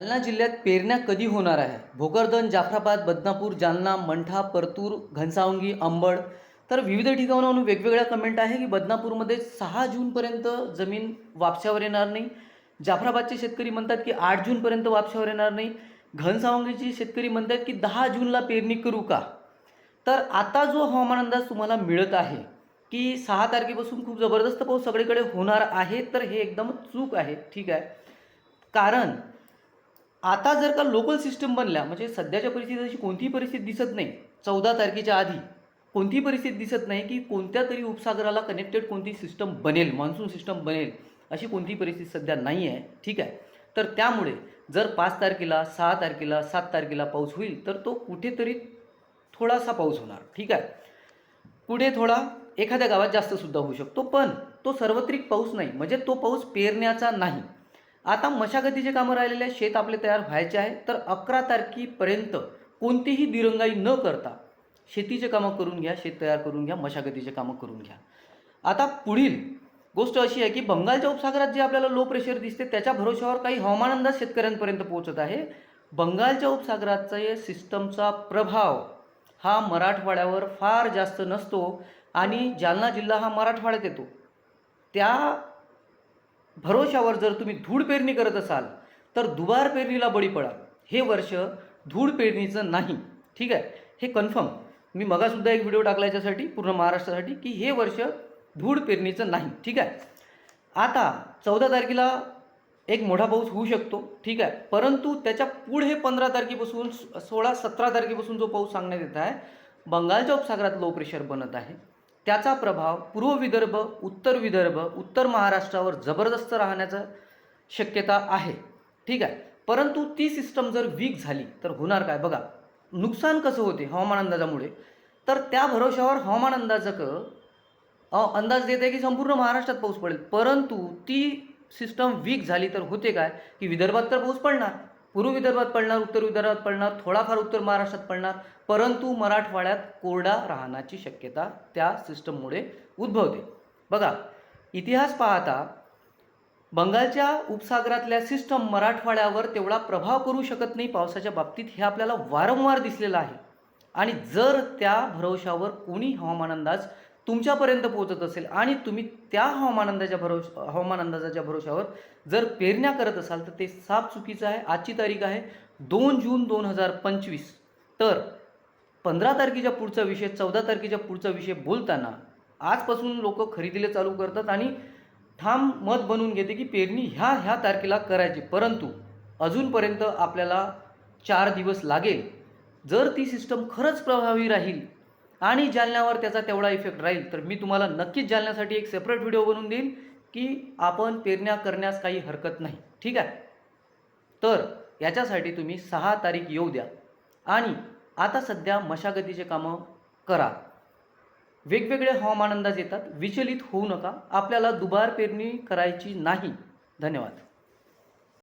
जालना जिल्ह्यात पेरण्या कधी होणार आहे? भोकरदन जाफराबाद बदनापूर जालना मंठा परतूर घनसावंगी अंबड. तर विविध ठिकाणाहून वेगवेगळ्या कमेंट आहे की बदनापूरमध्ये सहा जूनपर्यंत जमीन वापशावर येणार नाही. जाफराबादचे शेतकरी म्हणतात की आठ जूनपर्यंत वापशावर येणार नाही. घनसावंगीचे शेतकरी म्हणतात की दहा जूनला पेरणी करू का? तर आता जो हवामान अंदाज तुम्हाला मिळत आहे की सहा तारखेपासून खूप जबरदस्त पाऊस सगळीकडे होणार आहे तर हे एकदम चूक आहे. ठीक आहे. कारण आता जर का लोकल सिस्टम बनल्या म्हणजे सध्याच्या परिस्थितीत अशी कोणतीही परिस्थिती दिसत नाही चौदा तारखेच्या आधी कोणतीही परिस्थिती दिसत नाही की कोणत्या तरी उपसागराला कनेक्टेड कोणती सिस्टम बनेल मान्सून सिस्टम बनेल अशी कोणतीही परिस्थिती सध्या नाही आहे ठीक आहे? तर त्यामुळे जर पाच तारखेला सहा तारखेला सात तारखेला पाऊस होईल तर तो कुठेतरी थोडासा पाऊस होणार ठीक आहे? पुढे थोडा एखाद्या गावात जास्तसुद्धा होऊ शकतो पण तो सार्वत्रिक पाऊस नाही म्हणजे तो पाऊस पेरण्याचा नाही. आता मशागतीचे कामं राहिलेले शेत आपले तयार व्हायचे आहे तर अकरा तारखेपर्यंत कोणतीही दिरंगाई न करता शेतीचे कामं करून घ्या शेत तयार करून घ्या मशागतीचे कामं करून घ्या. आता पुढील गोष्ट अशी आहे की बंगालच्या उपसागरात जे आपल्याला लो प्रेशर दिसते त्याच्या भरोश्यावर काही हवामान अंदाज शेतकऱ्यांपर्यंत पोहोचत आहे. बंगालच्या उपसागराचा या सिस्टमचा प्रभाव हा मराठवाड्यावर फार जास्त नसतो आणि जालना जिल्हा हा मराठवाड्यात येतो. त्या भरोशावर जर तुम्ही धूळ पेरणी करत असाल तर दुबार पेरणीला बळी पडा. हे वर्ष धूळ पेरणीचं नाही. ठीक आहे? हे कन्फर्म मी मगासुद्धा एक व्हिडिओ टाकला याच्यासाठी पूर्ण महाराष्ट्रासाठी की हे वर्ष धूळ पेरणीचं नाही. ठीक आहे? आता चौदा तारखेला एक मोठा पाऊस होऊ शकतो. ठीक आहे? परंतु त्याच्या पुढे पंधरा तारखेपासून सोळा सतरा तारखेपासून जो पाऊस सांगण्यात येत आहे बंगालच्या उपसागरात लो प्रेशर बनत आहे. त्याचा प्रभाव पूर्व विदर्भ उत्तर विदर्भ उत्तर महाराष्ट्रावर जबरदस्त राहण्याचा शक्यता आहे. ठीक आहे? परंतु ती सिस्टम जर वीक झाली तर होणार काय? बघा नुकसान कसं होते हवामान अंदाजामुळे? तर त्या भरोशावर हवामान अंदाजकं अंदाज देत आहे की संपूर्ण महाराष्ट्रात पाऊस पडेल. परंतु ती सिस्टम वीक झाली तर होते काय? की विदर्भात तर पाऊस पडणार. पूर्व विदर्भात पडणार उत्तर विदर्भात पडणार थोडाफार उत्तर महाराष्ट्रात पडणार परंतु मराठवाड्यात कोरडा राहण्याची शक्यता त्या सिस्टममुळे उद्भवते. बघा इतिहास पाहता बंगालच्या उपसागरातल्या सिस्टम मराठवाड्यावर तेवढा प्रभाव करू शकत नाही पावसाच्या बाबतीत हे आपल्याला वारंवार दिसलेलं आहे. आणि जर त्या भरवशावर कोणी हवामान अंदाज तुमच्यापर्यंत पोहोचत असेल आणि तुम्ही त्या हवामान अंदाजाच्या भरोश हवामान अंदाजाच्या भरोशावर जर पेरण्या करत असाल तर ते साफ चुकीचं आहे आजची तारीख आहे दोन जून दोन हजार पंचवीस. तर पंधरा तारखेच्या पुढचा विषय चौदा तारखेच्या पुढचा विषय बोलताना आजपासून लोक खरेदीला चालू करतात आणि ठाम मत बनवून घेते की पेरणी ह्या ह्या तारखेला करायची. परंतु अजूनपर्यंत आपल्याला चार दिवस लागेल. जर ती सिस्टम खरंच प्रभावी राहील आणि जालन्यावर त्याचा तेवढा इफेक्ट राहील. तर मी तुम्हाला नक्कीच जालन्यासाठी एक सेपरेट व्हिडिओ बनवून देईल की आपण पेरण्या करण्यास काही हरकत नाही. ठीक आहे? तर याच्यासाठी तुम्ही सहा तारीख येऊ द्या. आणि आता सध्या मशागतीचे कामं करा. वेगवेगळे हवामान अंदाज येतात. विचलित होऊ नका. आपल्याला दुबार पेरणी करायची नाही. धन्यवाद.